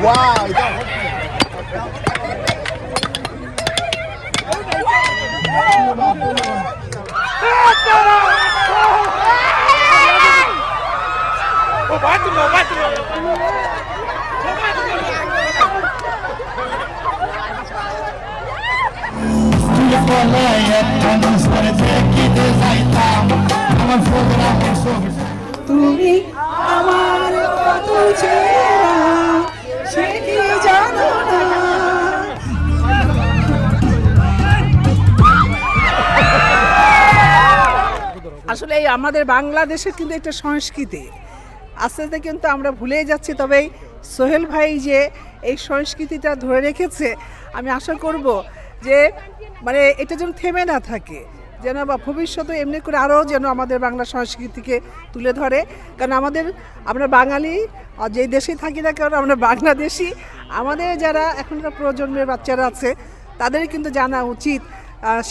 Wow এটা তুমি আমার কত চেনা আসলে এই আমাদের বাংলাদেশের কিন্তু একটা সংস্কৃতি। আস্তে আস্তে কিন্তু আমরা ভুলে যাচ্ছি, তবে এই সোহেল ভাই যে এই সংস্কৃতিটা ধরে রেখেছে, আমি আশা করব যে মানে এটা যেন থেমে না থাকে, যেন বা ভবিষ্যতে এমনি করে আরও যেন আমাদের বাংলা সংস্কৃতিকে তুলে ধরে। কারণ আমাদের, আমরা বাঙালি যেই দেশেই থাকি না কারণ আমরা বাংলাদেশি। আমাদের যারা এখনকার প্রজন্মের বাচ্চারা আছে তাদের কিন্তু জানা উচিত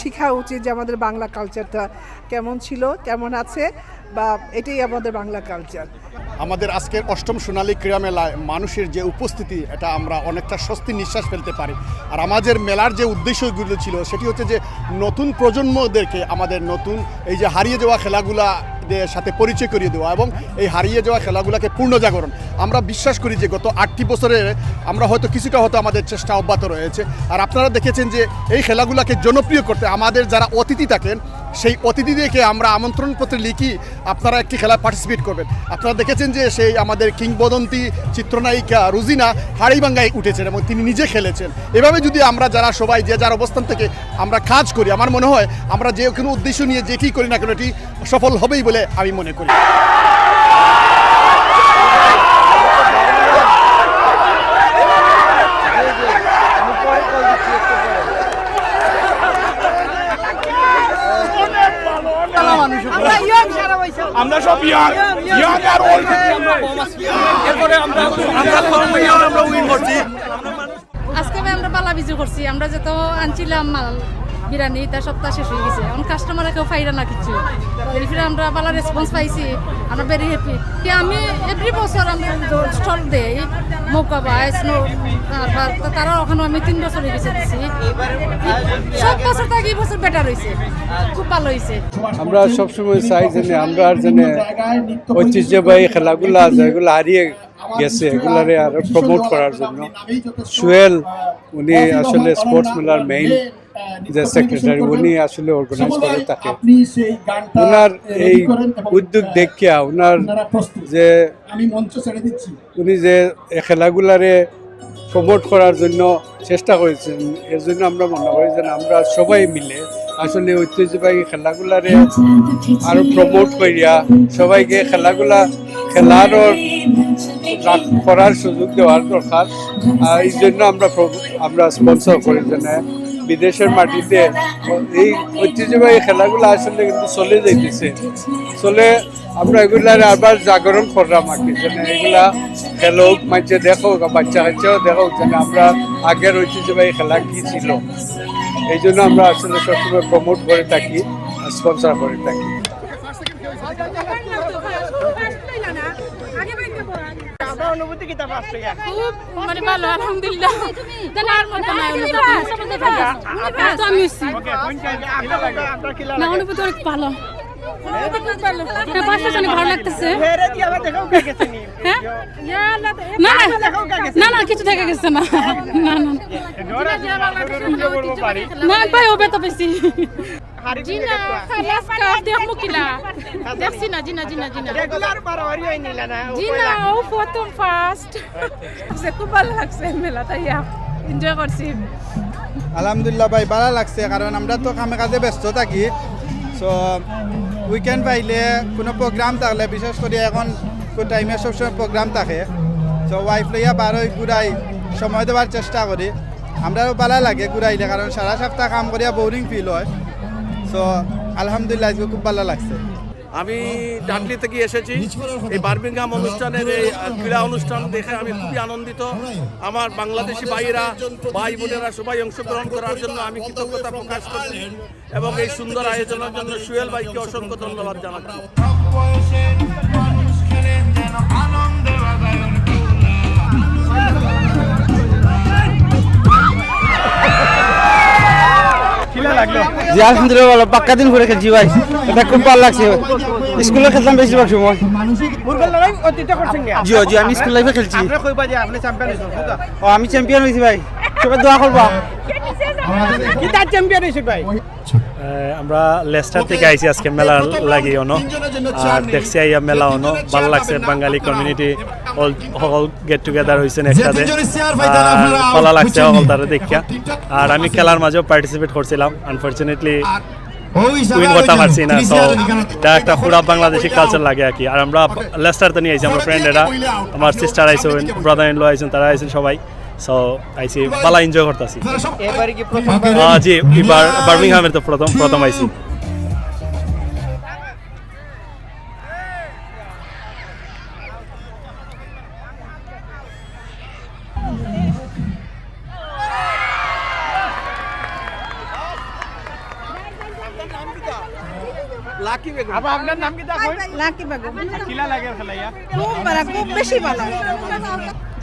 শেখা উচিত যে আমাদের বাংলা কালচারটা কেমন ছিল, কেমন আছে, বা এটাই আমাদের বাংলা কালচার আমাদের আজকের অষ্টম সোনালী ক্রীড়া মেলায় মানুষের যে উপস্থিতি, এটা আমরা অনেকটা স্বস্তি নিঃশ্বাস ফেলতে পারি। আর আমাদের মেলার যে উদ্দেশ্যগুলো ছিল, সেটি হচ্ছে যে নতুন প্রজন্মদেরকে, আমাদের নতুন এই যে হারিয়ে যাওয়া খেলাগুলা সাথে পরিচয় করিয়ে দেওয়া এবং এই হারিয়ে যাওয়া খেলাগুলোকে পূর্ণ জাগরণ আমরা বিশ্বাস করি যে গত আটটি বছরে আমরা হয়তো কিছুটা হয়তো আমাদের চেষ্টা অব্যাহত রয়েছে। আর আপনারা দেখেছেন যে এই খেলাগুলোকে জনপ্রিয় করতে আমাদের যারা অতিথি থাকেন সেই অতিথিদেরকে আমরা আমন্ত্রণপত্রে লিখি, আপনারা একটি খেলায় পার্টিসিপেট করবেন। আপনারা দেখেছেন যে সেই আমাদের কিংবদন্তি চিত্রনায়িকা রুজিনা হাড়িবাঙ্গায় উঠেছেন এবং তিনি নিজে খেলেছেন। এভাবে যদি আমরা যারা সবাই যে যার অবস্থান থেকে আমরা কাজ করি, আমার মনে হয় আমরা যে কোনো উদ্দেশ্য নিয়ে যেটি করি না কেন, এটি সফল হবেই বলে আমি মনে করি। আমরা সব ইয়াং ইয়াং আর ওল্ড এরপরে আমরা আমরা আমরা উইন করছি। আজকে আমরা পালা বিজু করছি আমরা যত আনছিলাম মাল বিরিয়ানি তার সপ্তাহ শেষ হয়ে গেছে। এখন কাস্টমার কেউ ফাইরা না কিছু। ফিরে আমরা পালা রেসপন্স পাইছি, আমরা ভেরি হ্যাপি কি আমি এভরি বছর আমি স্টল দেই, মৌকা বা স্নো তারা ওখানে আমি তিন বছর হয়ে গেছে দিছি। সব বছর থেকে এই বছর বেটার হয়েছে খুব ভালো হয়েছে আমরা সবসময় চাই যে আমরা আর যেন ঐতিহ্যবাহী খেলাগুলো আছে এগুলো হারিয়ে গেছে, এগুলারে আরও প্রমোট করার জন্য। সুয়েল উনি আসলে স্পোর্টস মেলার মেইন যে সেক্রেটারি উনি আসলে অর্গানাইজ করে থাকে ওনার এই উদ্যোগ দেখিয়া ওনার যে আমি মঞ্চ ছেড়ে দিচ্ছি। উনি যে খেলাগুলারে প্রমোট করার জন্য চেষ্টা করেছেন এর জন্য আমরা মনে করি যে আমরা সবাই মিলে আসলে ঐতিহ্যবাহী খেলাগুলারে আরও প্রমোট করিয়া সবাইকে খেলাগুলা খেলারও রাখ- করার সুযোগ দেওয়ার দরকার। এই জন্য আমরা আমরা স্পন্সর করি যে বিদেশের মাটিতে এই ঐতিহ্যবাহী খেলাগুলো আসলে কিন্তু চলে যাইতেছে। চলে আমরা এগুলার আবার জাগরণ করলাম আর কি যেন এগুলা খেলোক মাঝে দেখো বাচ্চা কাচ্চাও দেখো যেন আমরা আগের ঐতিহ্যবাহী খেলা কি ছিল। এই জন্য আমরা আসলে সবসময় প্রমোট করে থাকি স্পন্সার করে থাকি। খুব মানে ভালো আলহামদুলিল্লাহ। জানার মত না অনুভূতি? তো আমি হচ্ছি না অনুভূতি অনেক ভালো। অনুভূতি ভালো হ্যাঁ পাঁচটা জানি ভালো লাগতেছে। না না না না কিছু দেখা গেছে না। না না না ভাই তো বেশি জিনা খালাস কা দেখমু কিলা দেখছি না জিনা জিনা জিনা। জিনা ও প্রথম ফার্স্ট খুব ভালো লাগছে ইয়া এনজয় করছি। আলহামদুলিল্লাহ ভাই ভালো লাগছে কারণ আমরা তো কামে কাজে ব্যস্ত থাকি। সো উইকেন্ড পাইলে কোনো প্রোগ্রাম থাকলে, বিশেষ করে এখন টাইমে সবসময় প্রোগ্রাম থাকে। সো ওয়াইফ লইয়া বারোই ঘুরাই সময় দেওয়ার চেষ্টা করি। আমরাও ভালো লাগে ঘুরাইলে কারণ সারা সপ্তাহ কাম করিয়া বোরিং ফিল হয়। সো আলহামদুলিল্লাহ খুব ভালো লাগছে। আমি ডাকলি থেকে এসেছি। এই বার্মিংহাম অনুষ্ঠানের এই ক্রীড়া অনুষ্ঠান দেখে আমি খুবই আনন্দিত। আমার বাংলাদেশি ভাইয়েরা, ভাই বোনেরা সবাই অংশগ্রহণ করার জন্য আমি কৃতজ্ঞতা প্রকাশ করছি এবং এই সুন্দর আয়োজনের জন্য সুয়েল ভাইকে অসংখ্য ধন্যবাদ জানাচ্ছি। জি আলহামদুলিল্লাহ পাক্কা দিন ঘুরে খেলছি ভাই। এটা খুব ভালো লাগছে। স্কুলে খেলতাম বেশিরভাগ সময়। জি জি আমি স্কুল লাইফে খেলছি। ও আমি চ্যাম্পিয়ন হয়েছি ভাই। সবাই দোয়া করবা। আমরা লেস্টার থেকে আইছি আজকে মেলা লাগি অনো। আর দেখছি আইয়া মেলা অনো। ভালো লাগছে বাঙালি কমিউনিটি অল সকল গেট টুগেদার হয়েছেন একসাথে। ভালো লাগছে সকল তারা দেখিয়া। আর আমি খেলার মাঝেও পার্টিসিপেট করছিলাম। আনফর্চুনেটলি উইন করতে পারছি না তো এটা একটা পুরা বাংলাদেশি কালচার লাগে আর কি। আর আমরা লেস্টার তো নিয়ে আইছি আমার ফ্রেন্ডেরা আমার সিস্টার আইসেন ব্রাদার ইন লো আইসেন তারা আইসেন সবাই। সো আইসি ভালো এনজয় করতেছি। আহ, জি এবার বার্মিংহামের তো প্রথম প্রথম আইসি। লাকি বেগম। লাকি বেগম। খুব ভালো খুব বেশি ভালো।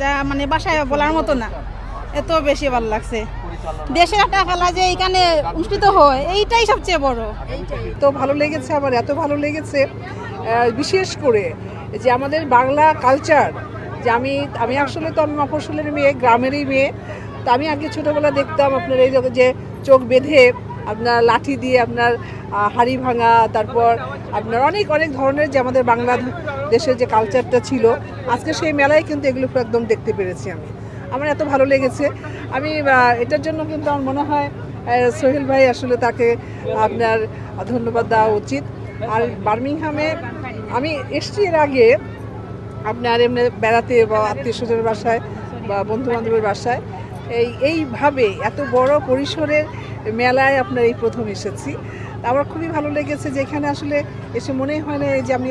যা মানে বাসায় বলার মতো না। এত বেশি ভালো লাগছে। দেশের একটা খেলা যে এখানে অনুষ্ঠিত হয় এইটাই সবচেয়ে বড়। তো ভালো লেগেছে আমার এত ভালো লেগেছে। বিশেষ করে যে আমাদের বাংলা কালচার যে আমি আমি আসলে তো আমি মফস্বলের মেয়ে গ্রামেরই মেয়ে। তো আমি আগে ছোটোবেলা দেখতাম আপনার এই যে চোখ বেঁধে আপনার লাঠি দিয়ে আপনার হাড়ি ভাঙা, তারপর আপনার অনেক অনেক ধরনের যে আমাদের বাংলা দেশের যে কালচারটা ছিল, আজকে সেই মেলায় কিন্তু এগুলো একদম দেখতে পেরেছি আমি। আমার এত ভালো লেগেছে। আমি এটার জন্য কিন্তু আমার মনে হয় সোহেল ভাই আসলে তাকে আপনার ধন্যবাদ দেওয়া উচিত। আর বার্মিংহামে আমি এসছি এর আগে আপনার এমনি বেড়াতে বা আত্মীয় স্বজনের বাসায় বা বন্ধু বান্ধবের বাসায়। এই, এইভাবে এত বড় পরিসরের মেলায় আপনার এই প্রথম এসেছি। আমার খুবই ভালো লেগেছে যে এখানে আসলে এসে মনেই হয় না যে আমি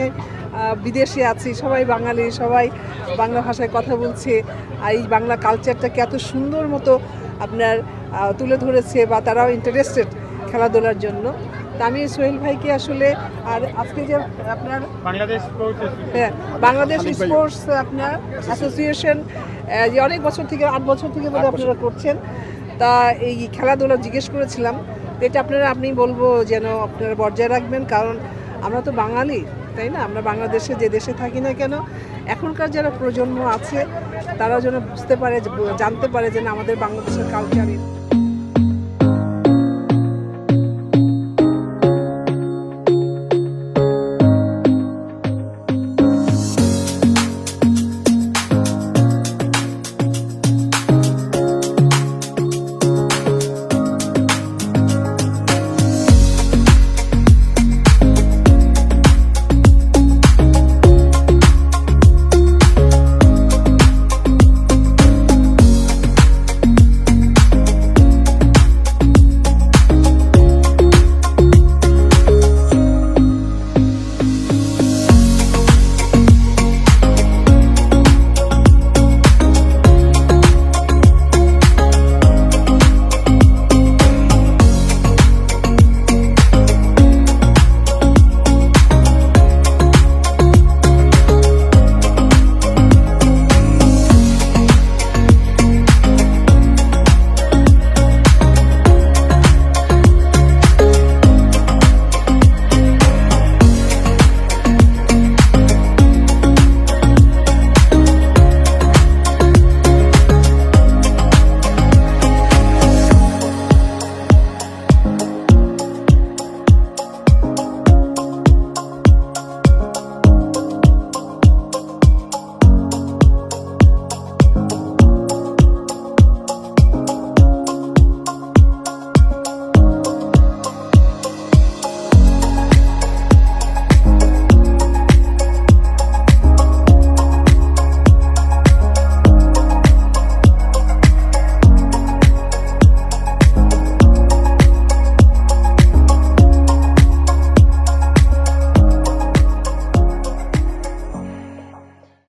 বিদেশে আছি সবাই বাঙালি সবাই বাংলা ভাষায় কথা বলছে আর এই বাংলা কালচারটাকে এত সুন্দর মতো আপনার তুলে ধরেছে বা তারাও ইন্টারেস্টেড খেলাধুলার জন্য। তা আমি সোহেল ভাইকে আসলে আর আজকে যে আপনার হ্যাঁ বাংলাদেশ স্পোর্টস আপনার অ্যাসোসিয়েশন যে অনেক বছর থেকে আট বছর থেকে বোধহয় আপনারা করছেন। তা এই খেলাধুলা জিজ্ঞেস করেছিলাম এটা আপনারা, আপনি বলব যেন আপনারা বজায় রাখবেন, কারণ আমরা তো বাঙালি, তাই না? আমরা বাংলাদেশে যে দেশে থাকি না কেন, এখনকার যারা প্রজন্ম আছে তারা যেন বুঝতে পারে, জানতে পারে যেন আমাদের বাংলাদেশের কালচার